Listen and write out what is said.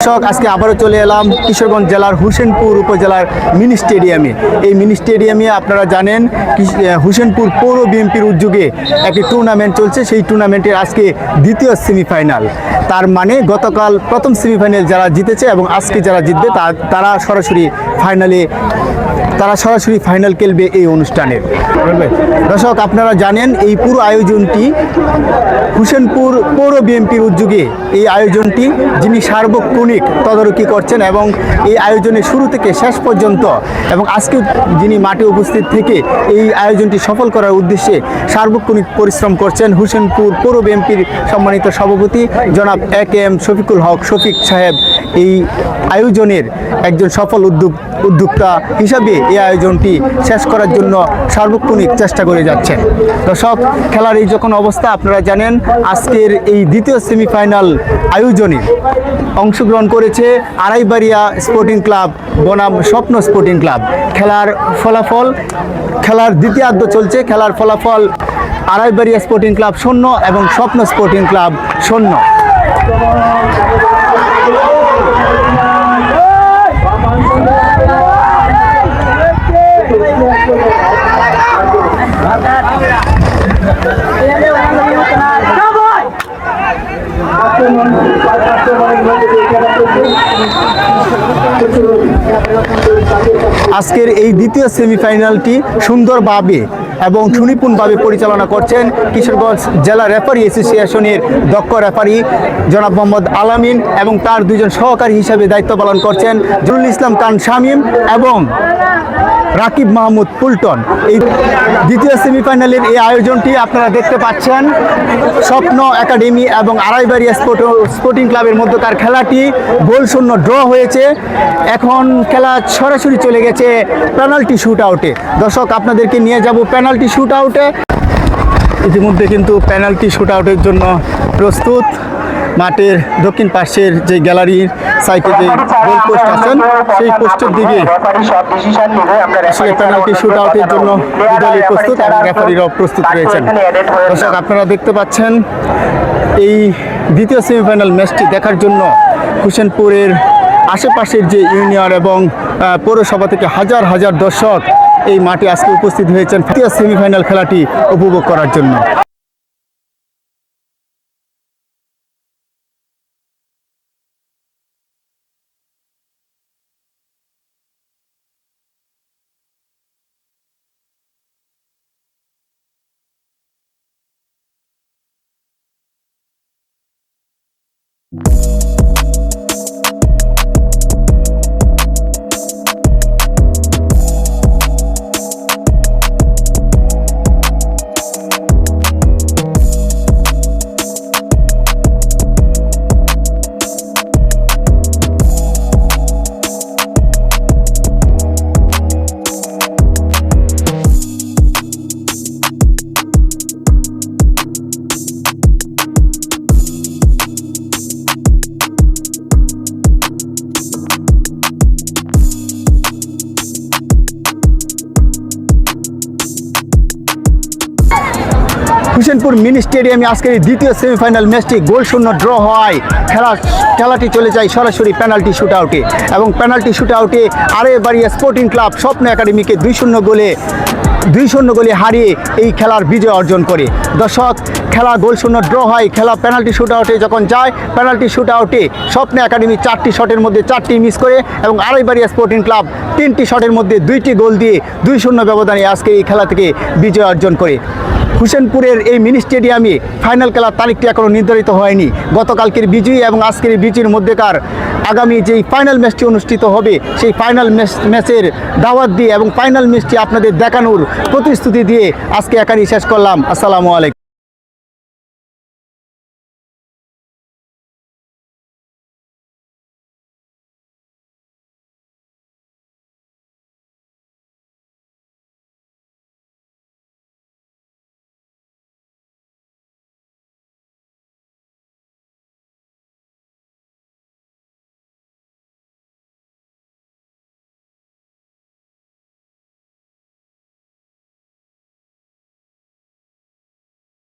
দর্শক, আজকে আবারও চলে এলাম কিশোরগঞ্জ জেলার হুসেনপুর উপজেলার মিনি স্টেডিয়ামে। এই মিনি স্টেডিয়ামে আপনারা জানেন হুসেনপুর পৌর বিএনপির উদ্যোগে একটি টুর্নামেন্ট চলছে। সেই টুর্নামেন্টের আজকে দ্বিতীয় সেমিফাইনাল তার মানে গতকাল প্রথম সেমিফাইনাল যারা জিতেছে এবং আজকে যারা জিতবে তারা সরাসরি ফাইনালে তারা সরাসরি ফাইনাল খেলবে এই অনুষ্ঠানের। দর্শক, আপনারা জানেন এই পুরো আয়োজনটি হুসেনপুর পৌর বিএনপির উদ্যোগে এই আয়োজনটি যিনি সার্বক্ষণিক তদারকি করছেন এবং এই আয়োজনের শুরু থেকে শেষ পর্যন্ত এবং আজকে যিনি মাঠে উপস্থিত থেকে এই আয়োজনটি সফল করার উদ্দেশ্যে সার্বক্ষণিক পরিশ্রম করছেন হুসেনপুর পৌর বিএনপির সম্মানিত সভাপতি জনাব A K M Shafiqul Haque Shafiq সাহেব। এই আয়োজনের একজন সফল উদ্যোগ উদ্যোক্তা হিসাবে এই আয়োজনটি শেষ করার জন্য সার্বক্ষণিক চেষ্টা করে যাচ্ছেন। দর্শক, খেলার এই যখন অবস্থা, আপনারা জানেন, আজকের এই দ্বিতীয় সেমিফাইনাল আয়োজনে অংশগ্রহণ করেছে আড়াইবাড়িয়া স্পোর্টিং ক্লাব, বনাম স্বপ্ন স্পোর্টিং ক্লাব। খেলার ফলাফল, খেলার দ্বিতীয়ার্ধ চলছে। খেলার ফলাফল আড়াইবাড়িয়া স্পোর্টিং ক্লাব শূন্য এবং স্বপ্ন স্পোর্টিং ক্লাব শূন্য। আজকের এই দ্বিতীয় সেমিফাইনালটি সুন্দরভাবে এবং সুনিপুণভাবে পরিচালনা করছেন কিশোরগঞ্জ জেলা রেফারি অ্যাসোসিয়েশনের দক্ষ রেফারি জনাব মোহাম্মদ আলামিন এবং তার দুজন সহকারী হিসাবে দায়িত্ব পালন করছেন জরুল ইসলাম খান শামীম এবং রাকিব মাহমুদ, পুলটন। এই দ্বিতীয় সেমিফাইনালের এই আয়োজনটি আপনারা দেখতে পাচ্ছেন। স্বপ্ন একাডেমি এবং আড়াইবাড়িয়া স্পোর্ট স্পোর্টিং ক্লাবের মধ্যকার খেলাটি গোল শূন্য ড্র হয়েছে। এখন খেলা সরাসরি চলে গেছে পেনাল্টি শ্যুট আউটে দর্শক, আপনাদেরকে নিয়ে যাব পেনাল্টি শুট আউটে ইতিমধ্যে কিন্তু পেনাল্টি শ্যুট আউটের জন্য প্রস্তুত। মাঠের দক্ষিণ পাশের যে গ্যালারির সাইডে যে গোল পোস্ট আছেন, সেই পোস্টের দিকে আসলে পেনাল্টি শুট আউটের জন্য প্রস্তুত এবং রেফারিরাও প্রস্তুত রয়েছেন। দর্শক, আপনারা দেখতে পাচ্ছেন, এই দ্বিতীয় সেমিফাইনাল ম্যাচটি দেখার জন্য হুসেনপুরের আশেপাশের যে ইউনিয়ন এবং পৌরসভা থেকে হাজার হাজার দর্শক এই মাঠে আজকে উপস্থিত হয়েছেন। তৃতীয় সেমিফাইনাল খেলাটি উপভোগ করার জন্য। হুসেনপুর মিনি স্টেডিয়ামে আজকের দ্বিতীয় সেমিফাইনাল ম্যাচটি গোল শূন্য, ড্র হওয়ায় খেলা, খেলাটি চলে যায় সরাসরি পেনাল্টি শুট আউটে এবং পেনাল্টি শুট আউটে আরে বাড়িয়া স্পোর্টিং ক্লাব স্বপ্ন একাডেমিকে দুই শূন্য গোলে, দুই শূন্য গোলে হারিয়ে এই খেলার বিজয় অর্জন করে। দর্শক, খেলা গোল শূন্য, ড্র হয় খেলা পেনাল্টি শুট আউটে যখন যায়, পেনাল্টি শুট আউটে স্বপ্ন একাডেমি চারটি শটের মধ্যে চারটি মিস করে এবং আড়াইবাড়িয়া স্পোর্টিং ক্লাব তিনটি শটের মধ্যে দুইটি গোল দিয়ে দুই শূন্য ব্যবধানে আজকে এই খেলা থেকে বিজয় অর্জন করে। হুসেনপুরের এই মিনি স্টেডিয়ামে ফাইনাল খেলার তারিখটি এখনও নির্ধারিত হয়নি। গতকালকের বিজয়ী এবং আজকের বিজয়ীর মধ্যেকার আগামী যেই ফাইনাল ম্যাচটি অনুষ্ঠিত হবে, সেই ফাইনাল ম্যাচ ম্যাচের দাওয়াত দিয়ে এবং ফাইনাল ম্যাচটি আপনাদের দেখানোর প্রতিশ্রুতি দিয়ে আজকে এখানেই শেষ করলাম। আসসালামু আলাইকুম।